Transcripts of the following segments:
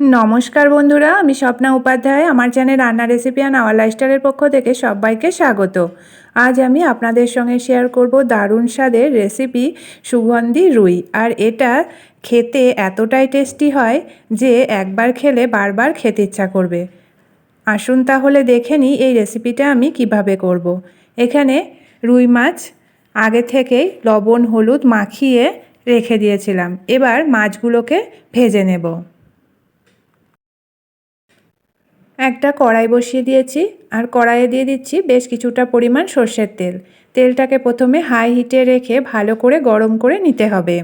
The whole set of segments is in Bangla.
নমস্কার বন্ধুরা, আমি স্বপ্না উপাধ্যায়। আমার চ্যানেল রান্না রেসিপি অ্যান্ড আওয়ার লাইফস্টাইলের পক্ষ থেকে সবাইকে স্বাগত। আজ আমি আপনাদের সঙ্গে শেয়ার করব দারুণ স্বাদের রেসিপি সুগন্ধি রুই। আর এটা খেতে এতটাই টেস্টি হয় যে একবার খেলে বারবার খেতে ইচ্ছা করবে। আসুন তাহলে দেখে নিই এই রেসিপিটা আমি কীভাবে করব। এখানে রুই মাছ আগে থেকেই লবণ, হলুদ মাখিয়ে রেখে দিয়েছিলাম। এবার মাছগুলোকে ভেজে নেব। একটা কড়াই বসিয়ে দিয়েছি, আর কড়াইয়ে দিয়ে দিচ্ছি বেশ কিছুটা পরিমাণ সর্ষের তেল। তেলটাকে প্রথমে হাই হিটে রেখে ভালো করে গরম করে নিতে হবে।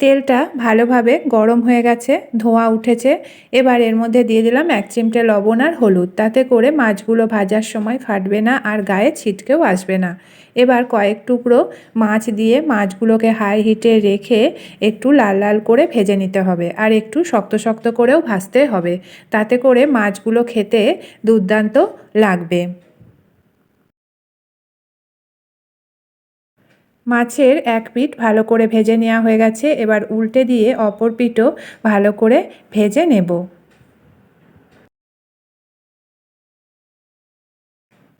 তেলটা ভালোভাবে গরম হয়ে গেছে, ধোঁয়া উঠেছে। এবার এর মধ্যে দিয়ে দিলাম এক চিমটে লবণ আর হলুদ। তাতে করে মাছগুলো ভাজার সময় ফাটবে না আর গায়ে ছিটকেও আসবে না। এবার কয়েক টুকরো মাছ দিয়ে মাছগুলোকে হাই হিটে রেখে একটু লাল লাল করে ভেজে নিতে হবে আর একটু শক্ত শক্ত করেও ভাজতে হবে। তাতে করে মাছগুলো খেতে দুর্দান্ত লাগবে। মাছের এক পিঠ ভালো করে ভেজে নেওয়া হয়ে গেছে। এবার উল্টে দিয়ে অপর পিঠও ভালো করে ভেজে নেব।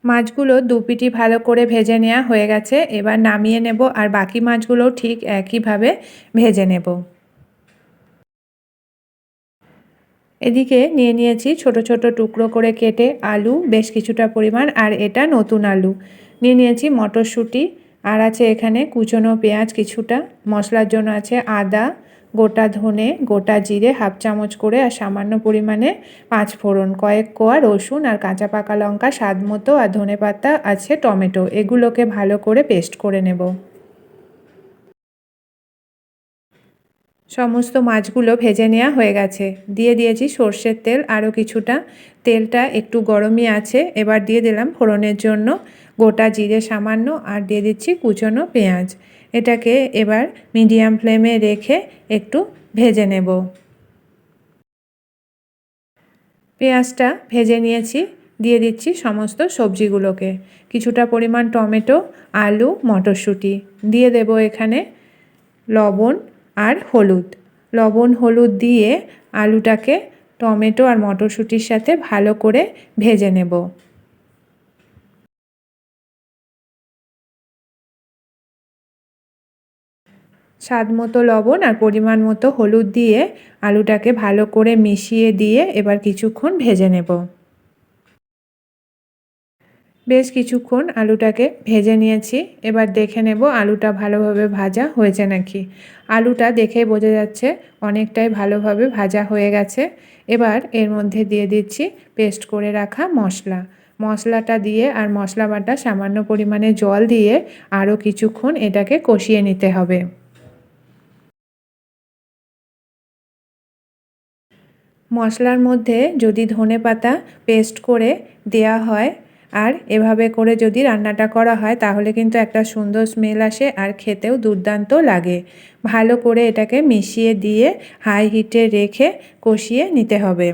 মাছগুলো দু পিটি ভালো করে ভেজে নেওয়া হয়ে গেছে। এবার নামিয়ে নেব আর বাকি মাছগুলো ঠিক একইভাবে ভেজে নেব। এদিকে নিয়ে নিয়েছি ছোট ছোট টুকরো করে কেটে আলু, বেশ কিছুটা পরিমাণ, আর এটা নতুন আলু। নিয়ে নিয়েছি মটরশুঁটি আর আছে এখানে কুচনো পেঁয়াজ কিছুটা, মশলার জন্য আছে আদা, গোটা ধনে, গোটা জিরে, হাফ চামচ করে আর সামান্য পরিমাণে পাঁচ ফোড়ন, কয়েক কোয়া রসুন আর কাঁচা পাকা লঙ্কা, স্বাদ মতো আর ধনে পাতা আছে টমেটো। এগুলোকে ভালো করে পেস্ট করে নেব। সমস্ত মাছগুলো ভেজে নেওয়া হয়ে গেছে। দিয়ে দিয়েছি সর্ষের তেল, আরও কিছুটা। তেলটা একটু গরমই আছে, এবার দিয়ে দিলাম ফোড়নের জন্য গোটা জিরে সামান্য আর দিয়ে দিচ্ছি কুচনো পেঁয়াজ। এটাকে এবার মিডিয়াম ফ্লেমে রেখে একটু ভেজে নেব। পেঁয়াজটা ভেজে নিয়েছি, দিয়ে দিচ্ছি সমস্ত সবজিগুলোকে। কিছুটা পরিমাণ টমেটো, আলু, মটরশুঁটি। দিয়ে দেব এখানে লবণ আর হলুদ। লবণ হলুদ দিয়ে আলুটাকে টমেটো আর মটরশুঁটির সাথে ভালো করে ভেজে নেব। স্বাদ মতো লবণ আর পরিমাণ মতো হলুদ দিয়ে আলুটাকে ভালো করে মিশিয়ে দিয়ে এবার কিছুক্ষণ ভেজে নেব। বেশ কিছুক্ষণ আলুটাকে ভেজে নিয়েছি। এবার দেখে নেব আলুটা ভালোভাবে ভাজা হয়েছে নাকি। আলুটা দেখেই বোঝা যাচ্ছে অনেকটাই ভালোভাবে ভাজা হয়ে গেছে। এবার এর মধ্যে দিয়ে দিচ্ছি পেস্ট করে রাখা মশলা। মশলাটা দিয়ে আর মশলা বাটা সামান্য পরিমাণে জল দিয়ে আরও কিছুক্ষণ এটাকে কষিয়ে নিতে হবে। মশলার মধ্যে যদি ধনে পাতা পেস্ট করে দেয়া হয় আর এভাবে করে যদি রান্নাটা করা হয়, তাহলে কিন্তু একটা সুন্দর স্মেল আসে আর খেতেও দুর্দান্ত লাগে। ভালো করে এটাকে মিশিয়ে দিয়ে হাই হিটে রেখে কষিয়ে নিতে হবে।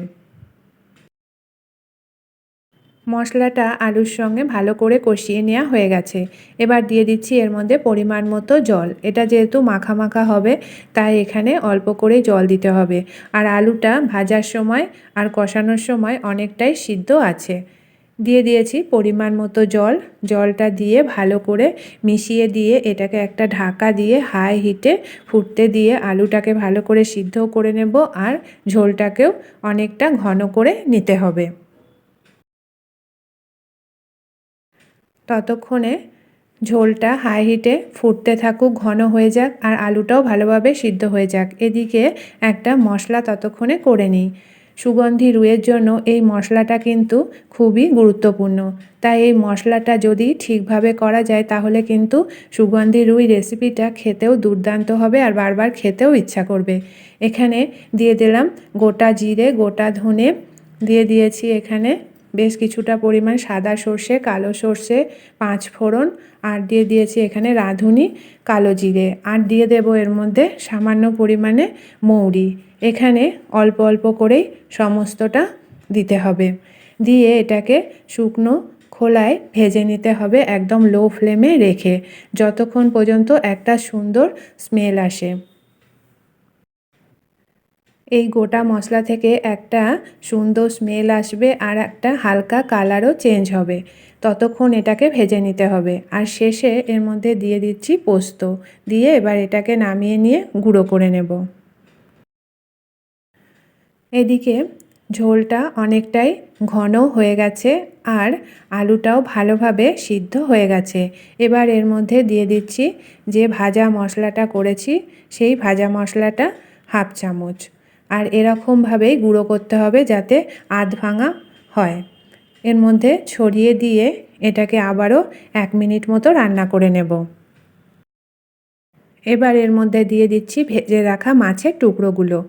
মশলাটা আলুর সঙ্গে ভালো করে কষিয়ে নেওয়া হয়ে গেছে। এবার দিয়ে দিচ্ছি এর মধ্যে পরিমাণ মতো জল। এটা যেহেতু মাখা মাখা হবে, তাই এখানে অল্প করে জল দিতে হবে। আর আলুটা ভাজার সময় আর কষানোর সময় অনেকটাই সিদ্ধ আছে। দিয়ে দিয়েছি পরিমাণ মতো জল। জলটা দিয়ে ভালো করে মিশিয়ে দিয়ে এটাকে একটা ঢাকা দিয়ে হাই হিটে ফুটতে দিয়ে আলুটাকে ভালো করে সিদ্ধ করে নেব আর ঝোলটাকেও অনেকটা ঘন করে নিতে হবে। ততক্ষণে ঝোলটা হাই হিটে ফুটতে থাকুক, ঘন হয়ে যাক আর আলুটাও ভালোভাবে সিদ্ধ হয়ে যাক। এদিকে একটা মশলা ততক্ষণে করে নিই। সুগন্ধি রুয়ের জন্য এই মশলাটা কিন্তু খুবই গুরুত্বপূর্ণ। তাই এই মশলাটা যদি ঠিকভাবে করা যায়, তাহলে কিন্তু সুগন্ধি রুই রেসিপিটা খেতেও দুর্দান্ত হবে আর বারবার খেতেও ইচ্ছা করবে। এখানে দিয়ে দিলাম গোটা জিরে, গোটা ধনে, দিয়ে দিয়েছি এখানে বেশ কিছুটা পরিমাণ সাদা সর্ষে, কালো সর্ষে, পাঁচ ফোড়ন আর দিয়ে দিয়েছি এখানে রাঁধুনি, কালো জিরে। আর দিয়ে দেব এর মধ্যে সামান্য পরিমাণে মৌরি। এখানে অল্প অল্প করেই সমস্তটা দিতে হবে। দিয়ে এটাকে শুকনো খোলায় ভেজে নিতে হবে একদম লো ফ্লেমে রেখে, যতক্ষণ পর্যন্ত একটা সুন্দর স্মেল আসে। এই গোটা মশলা থেকে একটা সুন্দর স্মেল আসবে আর একটা হালকা কালারও চেঞ্জ হবে। ততক্ষণ এটাকে ভেজে নিতে হবে। আর শেষে এর মধ্যে দিয়ে দিচ্ছি পোস্ত। দিয়ে এবার এটাকে নামিয়ে নিয়ে গুঁড়ো করে নেব। এদিকে ঝোলটা অনেকটাই ঘন হয়ে গেছে আর আলুটাও ভালোভাবে সিদ্ধ হয়ে গেছে। এবার এর মধ্যে দিয়ে দিচ্ছি যে ভাজা মশলাটা করেছি, সেই ভাজা মশলাটা হাফ চামচ। আর এরকমভাবেই গুঁড়ো করতে হবে যাতে আধ ভাঙা হয়। এর মধ্যে ছড়িয়ে দিয়ে এটাকে আবারও এক মিনিট মতো রান্না করে নেব। এবার এর মধ্যে দিয়ে দিচ্ছি ভেজে রাখা মাছের টুকরোগুলো।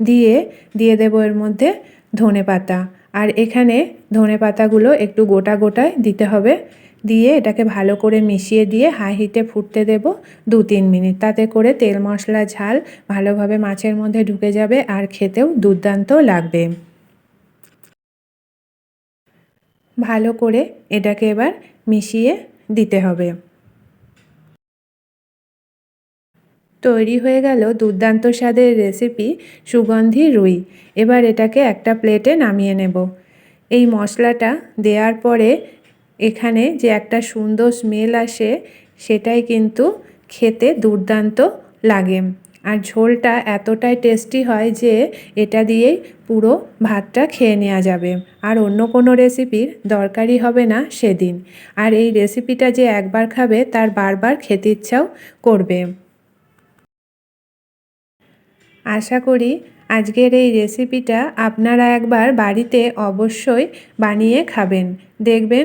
দিয়ে দিয়ে দেব এর মধ্যে ধনে পাতা আর এখানে ধনে পাতাগুলো একটু গোটা গোটায় দিতে হবে। দিয়ে এটাকে ভালো করে মিশিয়ে দিয়ে হাই হিটে ফুটতে দেব দু তিন মিনিট। তাতে করে তেল, মশলা, ঝাল ভালোভাবে মাছের মধ্যে ঢুকে যাবে আর খেতেও দুর্দান্ত লাগবে। ভালো করে এটাকে এবার মিশিয়ে দিতে হবে। তৈরি হয়ে গেল দুর্দান্ত স্বাদের রেসিপি সুগন্ধি রুই। এবার এটাকে একটা প্লেটে নামিয়ে নেব। এই মশলাটা দেওয়ার পরে এখানে যে একটা সুন্দর স্মেল আসে, সেটাই কিন্তু খেতে দুর্দান্ত লাগে। আর ঝোলটা এতটাই টেস্টি হয় যে এটা দিয়েই পুরো ভাতটা খেয়ে নেওয়া যাবে। আর অন্য কোনো রেসিপির দরকারই হবে না সেদিন। আর এই রেসিপিটা যে একবার খাবে, তার বারবার খেতে ইচ্ছাও করবে। আশা করি আজকের এই রেসিপিটা আপনারা একবার বাড়িতে অবশ্যই বানিয়ে খাবেন। দেখবেন